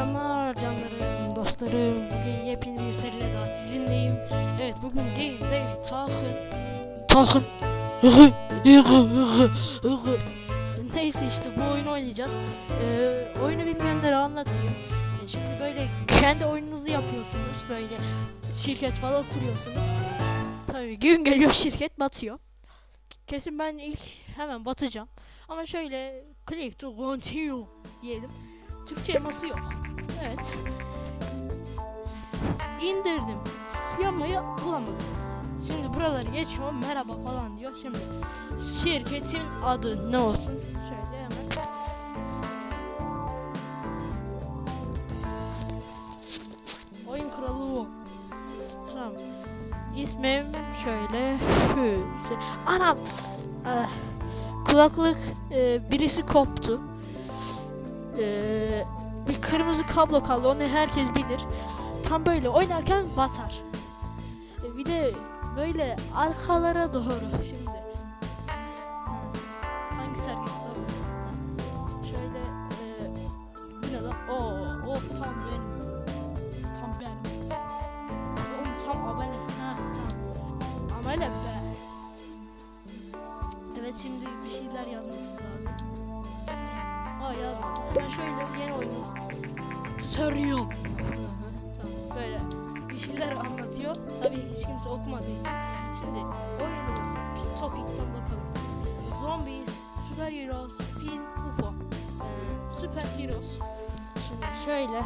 Selamlar canlarım, dostlarım. Bugün yepyeni bir seriyle daha sizinleyim. Evet bugün değil değil Tahın. Tahın. Neyse işte bu oyunu oynayacağız. Ee, oyunu bilmeyenlere anlatayım. Ee, şimdi böyle kendi oyununuzu yapıyorsunuz. Böyle şirket falan kuruyorsunuz. Tabii gün geliyor şirket batıyor. Kesin ben ilk hemen batacağım. Ama şöyle click to continue diyelim. Türkçe yaması yok. Evet. İndirdim. Yamayı bulamadım. Şimdi buraları geçiyorum. Merhaba falan diyor. Şimdi şirketin adı ne olsun? Şöyle hemen. Oyun kralı o. Tamam. İsmim şöyle. Hüse. Anam. Ah, kulaklık e, birisi koptu. Ee, bir kırmızı kablo kaldı. Onu herkes bilir. Tam böyle oynarken batar. Ee, bir de böyle arkalara doğru şimdi. Ha, Hangisi hareket ediyor? Ha, Şöyle e, bu ne of tam benim. Tam benim. Oğlum tam abone. Ha, tam. Amele be. Evet şimdi bir şeyler yazması lazım. Aa. Hemen şöyle yeni. Hı hı, tamam böyle bir şeyler anlatıyor. Tabii hiç kimse okumadığı için. Şimdi oyunumuz bir topikten bakalım. Zombies, Super Heroes, Film, UFO. Ee, Super Heroes. Şimdi şöyle.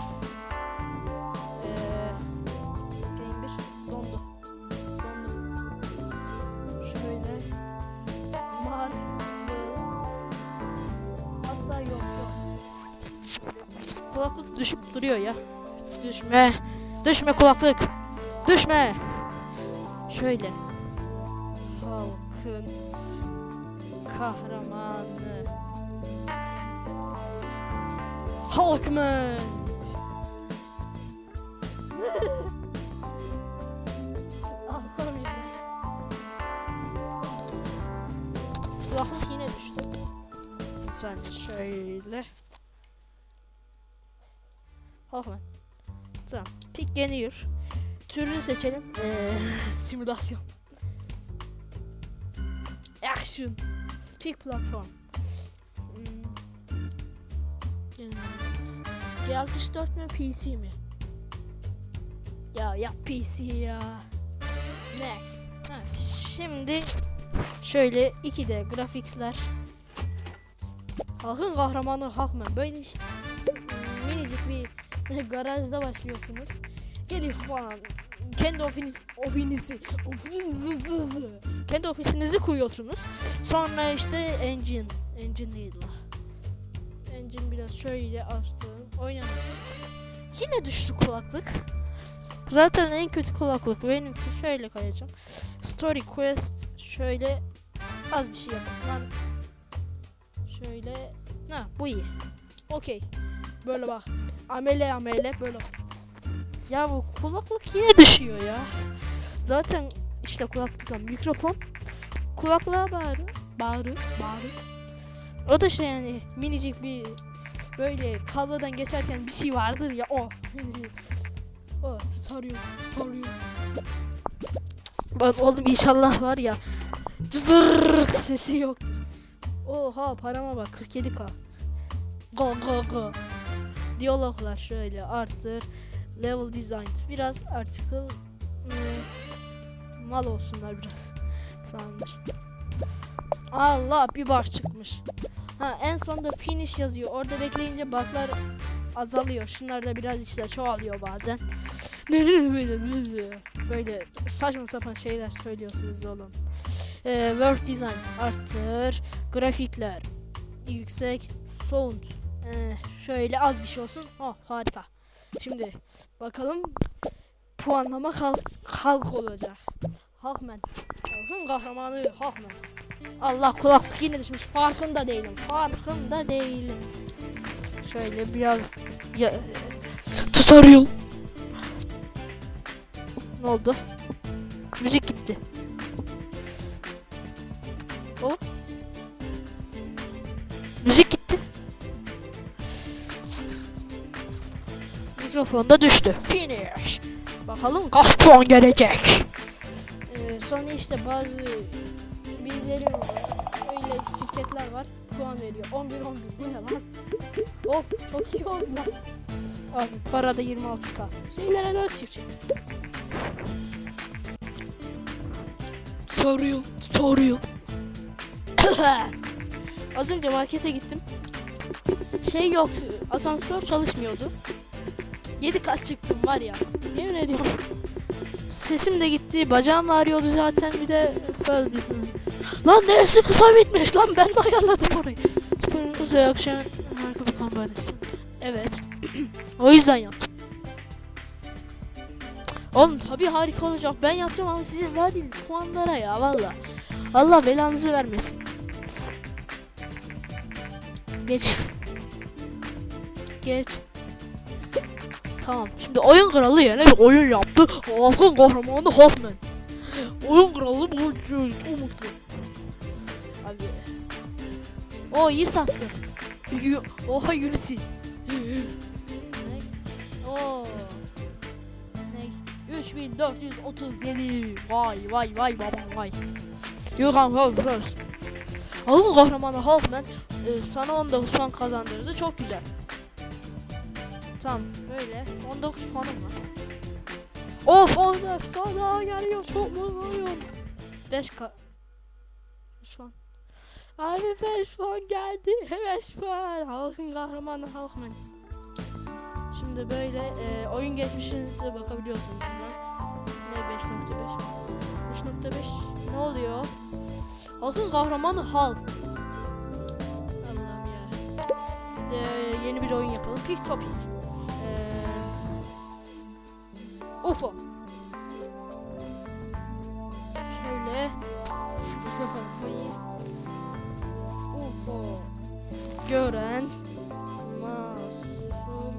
Kulaklık düşüp duruyor ya. Düşme. Düşme kulaklık. Düşme. Şöyle. Halkın kahramanı. Halkman. Allah'ım ya. Kulaklık yine düştü. Sen şöyle. Hoffman. Tamam. Pik geliyor. Türünü seçelim. Ee, simülasyon. Action. Pik platform. Hmm. G64 mi PC mi? Ya ya PC ya. Next. Ha, şimdi şöyle 2D grafiksler. Halkın kahramanı Halkman. Böyle işte minicik bir garajda başlıyorsunuz. Geliyor falan. Kendi ofis ofinizi ofinizi kendi ofisinizi kuruyorsunuz. Sonra işte engine engine neydi la? Engine biraz şöyle açtım. Oynamış. Yine düştü kulaklık. Zaten en kötü kulaklık benimki şöyle koyacağım. Story Quest şöyle az bir şey yapalım. Lan şöyle ha bu iyi. Okey. Böyle bak. Amele amele böyle. Ya bu kulaklık yine düşüyor ya. Zaten işte kulaklık mikrofon kulaklığa bağırıyor. Bağırıyor. Bağırıyor. O da şey yani minicik bir böyle kablodan geçerken bir şey vardır ya o. o tutarıyor, tutarıyor. Bak oğlum inşallah var ya cızır sesi yoktur. Oha parama bak 47k. Go go go. Diyaloglar şöyle arttır. Level design biraz article e, mal olsunlar biraz. Tamamdır. Allah bir bar çıkmış. Ha en sonda finish yazıyor. Orada bekleyince baklar azalıyor. Şunlar da biraz işte çoğalıyor bazen. Böyle saçma sapan şeyler söylüyorsunuz oğlum. Ee, Word design arttır. Grafikler yüksek. Sound ee, şöyle az bir şey olsun. Oh harika. Şimdi bakalım puanlama halk, halk olacak. Halkman. Halkın kahramanı Halkman. Allah kulaklık yine düşmüş. Farkında değilim. Farkında değilim. Şöyle biraz ya, tutorial. Ne oldu? Mikrofon da düştü. Finish. Bakalım kaç puan gelecek. Ee, sonra işte bazı birileri. Öyle şirketler var. Puan veriyor. 11 11 bu ne lan? of çok iyi oldu lan. Abi para da 26k. Şeylere 4 çiftçi. Tutorial, tutorial. Az önce markete gittim. Şey yok, asansör çalışmıyordu. 7 kat çıktım var ya. Yemin ediyorum. Sesim de gitti, bacağım ağrıyordu zaten bir de föl Lan neresi kısa bitmiş lan ben mi ayarladım orayı? Sporun kısa akşam harika bir kampanyası. Evet. o yüzden yaptım. Oğlum tabii harika olacak. Ben yapacağım ama sizin verdiğiniz puanlara ya valla. Allah belanızı vermesin. Geç. Geç. Tamam. Şimdi oyun kralı yine bir oyun yaptı. Halkın kahramanı Halkman. Oyun kralı bu çok mutlu. Abi. O iyi sattı. Oha Unity. Oo. Ne? 3437. Vay vay vay baba vay. Yuhan Hulk first. Halkın kahramanı Halkman e, sana 19 puan kazandırdı. Çok güzel. Tamam böyle 19 puanım var. Of 14 puan daha geliyor. Çok mutluyum. 5 ka... Şu an. Abi 5 puan geldi. 5 puan. Halkın kahramanı Halkman. Şimdi böyle e, oyun geçmişinize bakabiliyorsunuz bundan. Ne 5.5 5.5 ne oluyor? Halkın kahramanı Hal. Allah'ım ya. Ee, yeni bir oyun yapalım. Pick Topic. UFO. Şöyle. Sıfır koyayım. UFO. Gören. Masum.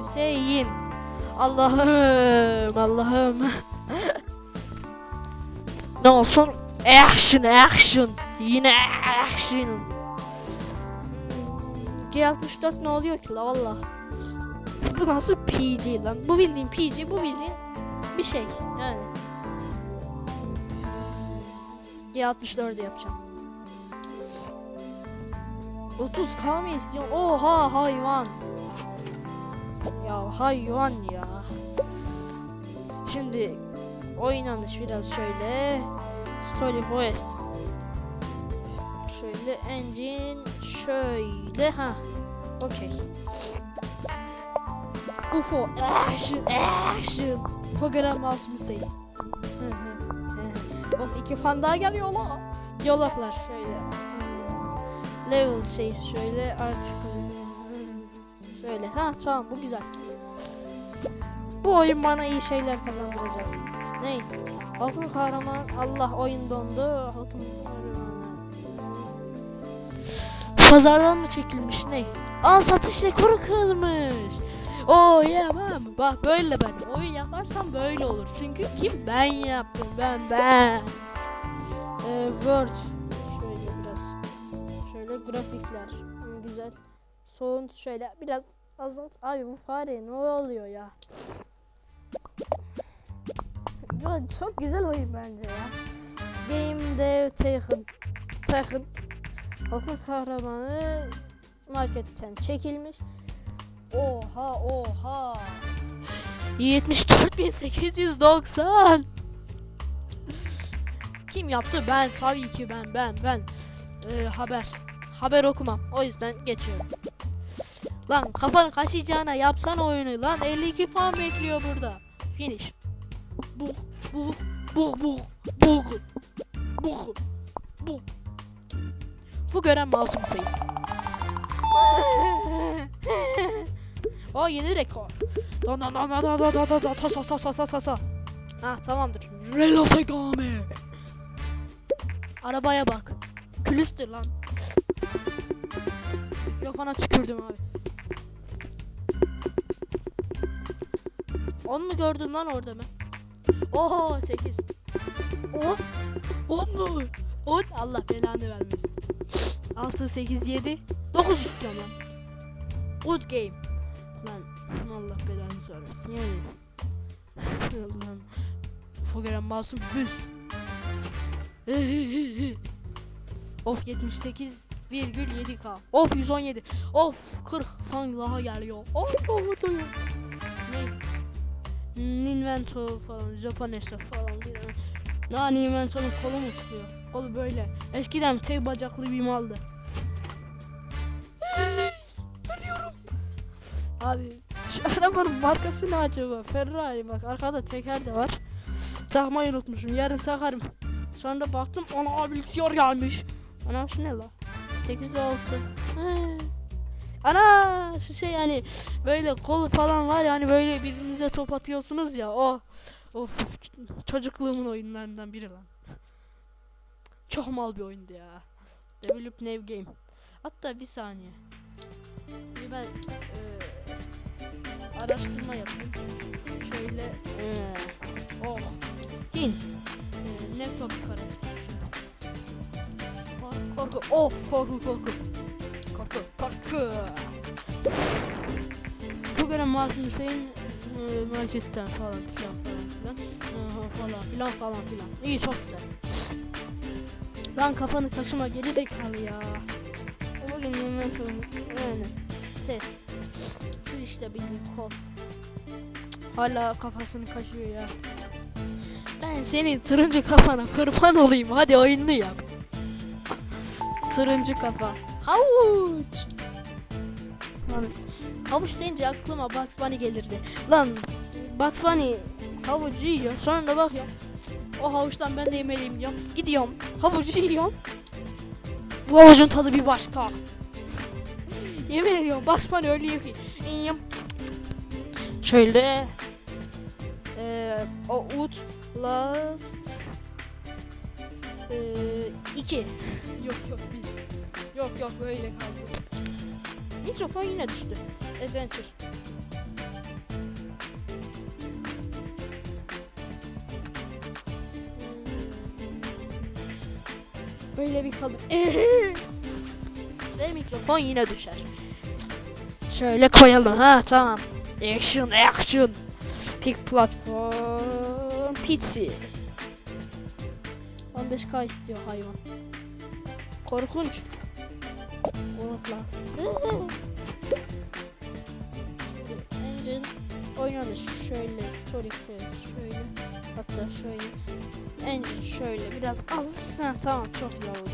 Hüseyin. Allah'ım. Allah'ım. ne olsun? Action action. Yine action. G64 ne oluyor ki la valla. Bu nasıl PG lan? Bu bildiğin PG bu bildiğin bir şey yani. G64'de yapacağım. 30k mı istiyorsun? Oha hayvan. Ya hayvan ya. Şimdi oynanış biraz şöyle. Story Forest. Şöyle engine şöyle ha. Okey. UFO action action. Fogara mouse mu say? of iki fan daha geliyor la. Yolaklar şöyle. Level şey şöyle artık şöyle ha tamam bu güzel. Bu oyun bana iyi şeyler kazandıracak. Ne? Halkın kahraman Allah oyun dondu. Halkın. Pazardan mı çekilmiş ne? Aa satış rekoru kırılmış. Oo yemem. Bak böyle ben. Oyun yaparsam böyle olur. Çünkü kim? Ben yaptım. Ben ben. Ee, Word. Şöyle biraz. Şöyle grafikler. Hı, güzel. Sound şöyle biraz azalt. Abi bu fare ne oluyor ya? Ya çok güzel oyun bence ya. Game Dev Taken. Taken. Halkın kahramanı marketten çekilmiş. Oha oha. 74.890 Kim yaptı? Ben tabii ki ben ben ben. Ee, haber. Haber okumam. O yüzden geçiyorum. Lan kafanı kaşıyacağına yapsana oyunu lan 52 puan bekliyor burada. Finish. Bu bu bu bu bu bu bu Bu gören masum sayı. Aa yeni rekor. Don don don don don don don don ta ta ta ta ta ta. Ha tamamdır. Relo Segami. Arabaya bak. Külüstür lan. Mikrofona tükürdüm abi. Onu mu gördün lan orada mı? Oho 8. O? 10 mu? 10 Allah belanı vermesin. 6 8 7 9 istiyorum lan. Good game. Lan Allah belanı versin yani. Lan UFO gören masum hüz. of 78,7k. Of 117. Of 40 falan daha geliyor. Of of. Ne? Ninvento falan, Japanese falan bir. Lan Ninvento'nun kolu mu çıkıyor? Kolu böyle. Eskiden tek bacaklı bir maldı. Abi şu arabanın markası ne acaba? Ferrari bak arkada teker de var. Takmayı unutmuşum. Yarın takarım. Sonra baktım ona bilgisayar gelmiş. Ana şu ne la? 8 6. Ana şu şey yani böyle kolu falan var yani böyle birbirinize top atıyorsunuz ya o of çocukluğumun oyunlarından biri lan. Çok mal bir oyundu ya. Develop New Game. Hatta bir saniye. Bir ben eee, araştırma yapayım. Şöyle eee, oh Hint. Eee, ne topik araştırma. Korku. Of korku korku. Korku korku. Bugün Masum Hüseyin eee, marketten falan filan falan filan Aha, falan filan falan filan. İyi çok güzel. Lan kafanı kaşıma geri zekalı ya. Bugün yemek yani ses. İşte bildiğin kol. Hala kafasını kaşıyor ya. Ben senin turuncu kafana kurban olayım. Hadi oyunlu yap. turuncu kafa. Havuç. Lan, havuç deyince aklıma Bugs Bunny gelirdi. Lan Bugs Bunny havucu yiyor. Sonra da bak ya. O havuçtan ben de yemeliyim diyorum. Gidiyorum. Havucu yiyorum. Bu havucun tadı bir başka. Yemin ediyorum Bugs Bunny öyle yiyor ki. Yiyeyim. Şöyle. Eee o ut last eee iki. Yok yok bir. Yok yok böyle kalsın. Mikrofon yine düştü. Adventure. Böyle bir kaldım. Ve mikrofon yine düşer. Şöyle koyalım ha tamam. Action action. Pick platform pizzi. 15k istiyor hayvan. Korkunç. Outlast. Engine oynanış şöyle story quest şöyle hatta şöyle engine şöyle biraz az ha, tamam çok güzel oldu.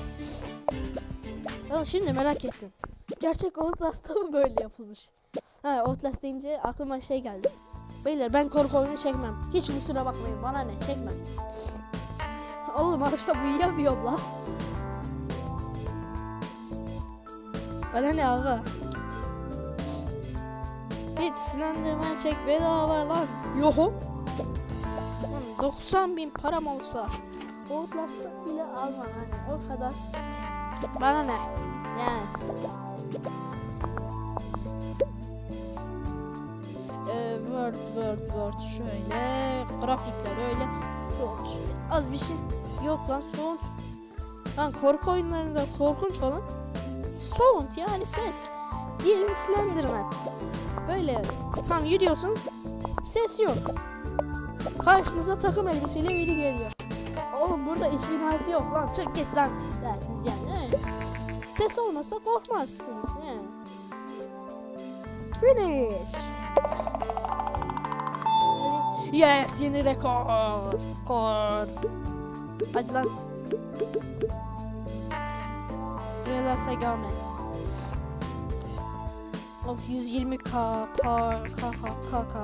Ben şimdi merak ettim. Gerçek Outlast'ta mı böyle yapılmış? Ha Outlast deyince aklıma şey geldi. Beyler ben korku oyunu çekmem. Hiç kusura bakmayın bana ne çekmem. Oğlum akşam uyuyamıyorum lan. Bana ne aga? Hiç Slenderman çek bedava lan. Lan 90 bin param olsa Outlast'ı bile almam hani o kadar. Bana ne? Yani. Ee, Word, Word, Word şöyle. Grafikler öyle. Sound. Az bir şey. Yok lan sound. Lan korku oyunlarında korkunç olan sound yani ses. Diyelim Slenderman. Böyle tam yürüyorsunuz ses yok. Karşınıza takım elbiseyle biri geliyor. Oğlum burada iç binası yok lan çık git lan dersiniz yani. Ses olmasa korkmazsınız yani. Finish. Yes yeni rekor. Rekor. Hadi lan. Relax Agame. Of 120k par kk kk.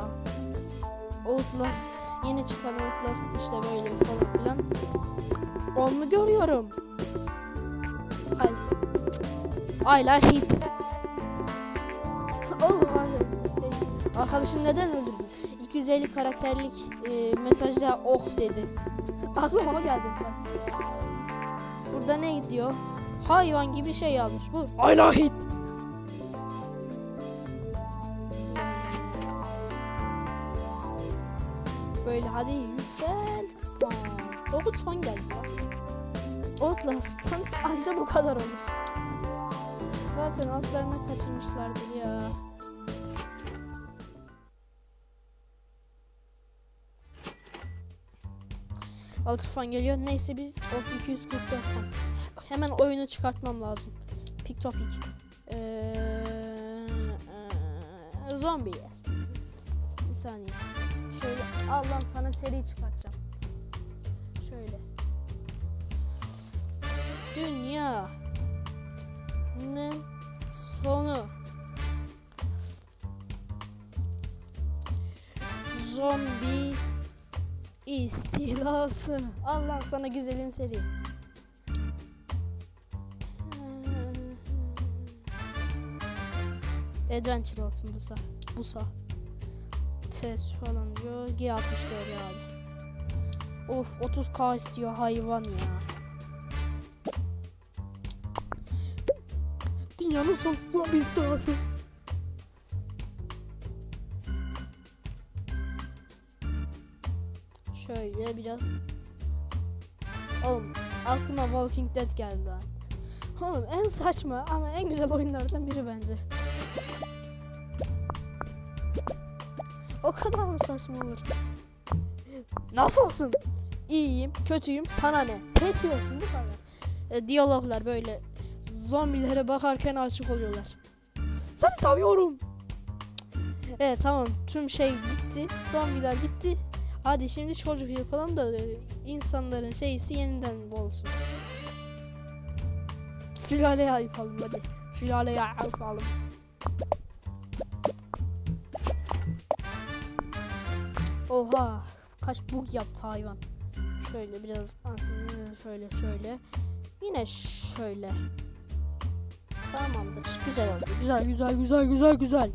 Outlast yeni çıkan Outlast işte böyle falan filan. Onu görüyorum. Hayır. Aylar hit. Oğlum şey, arkadaşın neden öldürdün? 250 karakterlik e, mesajda oh dedi. Aklıma o geldi bak. Burada ne gidiyor? Hayvan gibi şey yazmış bu. Aylar hit. Böyle hadi yükselt. Aa, 9 fon geldi ya. Outlast'tan anca bu kadar olur. Zaten altlarına kaçırmışlardır ya. Altı fan geliyor. Neyse biz of 244 fan. Hemen oyunu çıkartmam lazım. Pick topic. Ee, e, zombi yes. Bir saniye. Şöyle Allah'ım sana seri çıkartacağım. Şöyle. Dünya. Ne? Sonu. Zombi istilası. Allah sana güzelin seri. Adventure olsun bu sa. Bu sa. Test falan diyor. G64 abi. Of 30k istiyor hayvan ya. Dünyanın son zombi istilası. Şöyle biraz. Oğlum aklıma Walking Dead geldi lan. Oğlum en saçma ama en güzel oyunlardan biri bence. O kadar mı saçma olur? Nasılsın? İyiyim, kötüyüm, sana ne? Seçiyorsun bu kadar. E, diyaloglar böyle zombilere bakarken aşık oluyorlar. Seni seviyorum. Evet tamam tüm şey gitti. Zombiler gitti. Hadi şimdi çocuk yapalım da e, insanların şeysi yeniden olsun. Sülaleye yapalım hadi. Sülaleye yapalım. Oha kaç bug yaptı hayvan. Şöyle biraz şöyle şöyle. Yine şöyle. Tamamdır. Güzel oldu. Güzel güzel güzel güzel güzel.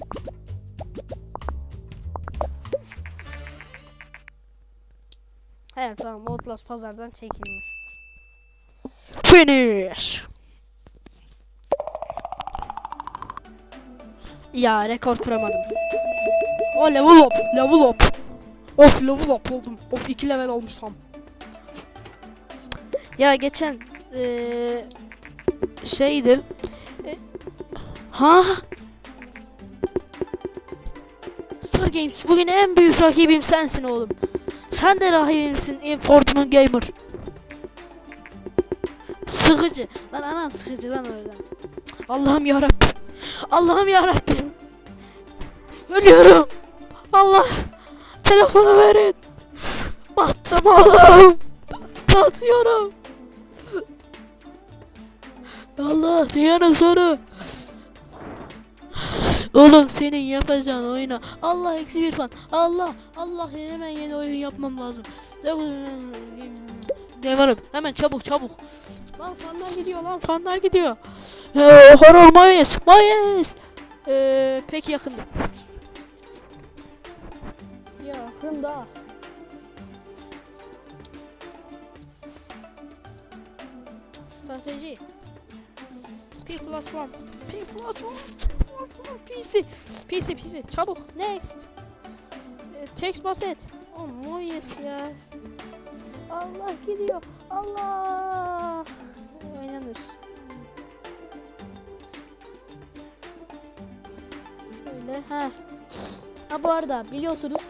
Evet tamam Outlast pazardan çekilmiş. Finish. Ya rekor kuramadım. O level up, level up. Of level up oldum. Of 2 level olmuş tam. Ya geçen eee şeydi. E, ha? Star Games bugün en büyük rakibim sensin oğlum. Sen de rahibimsin Infortman Gamer. Sıkıcı. Lan anan sıkıcı lan öyle. Allah'ım yarabbim. Allah'ım yarabbim. Ölüyorum. Allah. Telefonu verin. Battım oğlum. Batıyorum. Allah dünyanın sonu. Oğlum senin yapacağın oyuna Allah eksi bir fan Allah Allah hemen yeni oyun yapmam lazım. Devarım hemen çabuk çabuk. Lan fanlar gidiyor lan fanlar gidiyor. Ee, Horror Mayes Mayes ee, Pek yakında Yakında. Strateji. Bir platform. Bir platform. PC. PC PC. Çabuk. Next. E, text basit. Oh Moyes ya. Allah gidiyor. Allah. Oynanır. Şöyle. Ha. Ha bu arada biliyorsunuz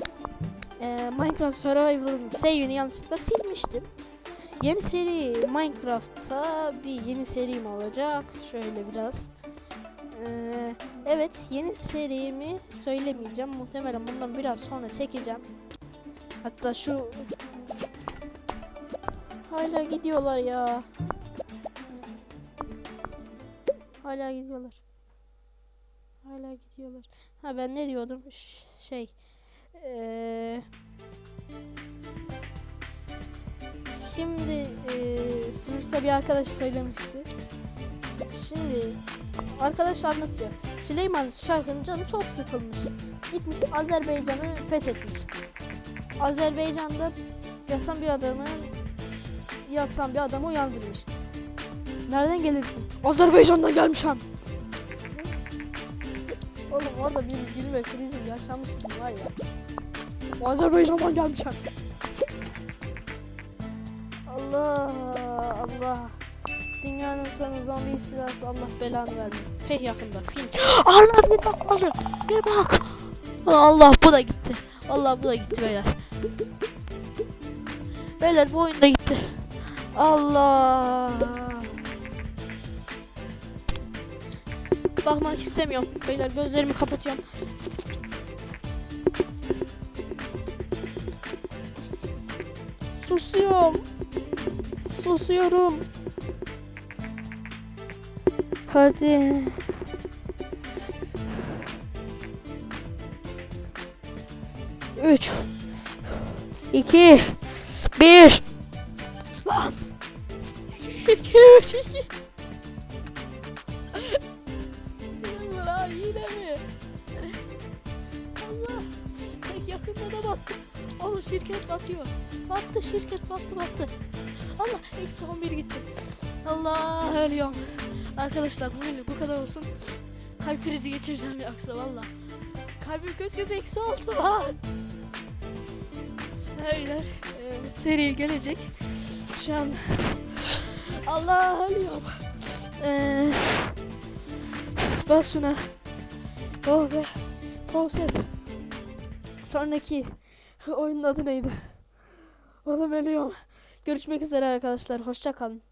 e, Minecraft Survival'ın save'ini yanlışlıkla silmiştim. Yeni seri Minecraft'ta bir yeni serim olacak. Şöyle biraz. Ee, evet yeni serimi söylemeyeceğim. Muhtemelen bundan biraz sonra çekeceğim. Hatta şu hala gidiyorlar ya. Hala gidiyorlar. Hala gidiyorlar. Ha ben ne diyordum? Ş şey. Eee Şimdi e, sınıfta bir arkadaş söylemişti. Şimdi arkadaş anlatıyor. Süleyman Şah'ın canı çok sıkılmış. Gitmiş Azerbaycan'ı fethetmiş. Azerbaycan'da yatan bir adamı yatan bir adamı uyandırmış. Nereden gelirsin? Azerbaycan'dan gelmişim. Oğlum orada bir gülme krizi yaşamıştım var ya. Azerbaycan'dan gelmişim. Allah Allah. Dünyanın sonu zombi istilası Allah belanı vermesin. Pek yakında film. Allah bir bak Allah bir bak. Allah bu da gitti. Allah bu da gitti beyler. Beyler bu oyunda gitti. Allah. Bakmak istemiyorum. Beyler gözlerimi kapatıyorum. Susuyorum. Susuyorum. Hadi. Üç. İki. Bir. Lan. İki, üç, iki. Lan? Yine mi? Allah. Pek yakında da battı. Oğlum şirket batıyor. Battı şirket battı battı. Allah eksi 11 gitti. Allah ölüyorum. Arkadaşlar bugün bu kadar olsun. Kalp krizi geçireceğim yoksa valla. Kalbim göz göze eksi altı var. Beyler e, seri gelecek. Şu an Allah ölüyorum. Eee bak şuna. Oh be. Konset. Sonraki oyunun adı neydi? Oğlum ölüyorum. Görüşmek üzere arkadaşlar. Hoşça kalın.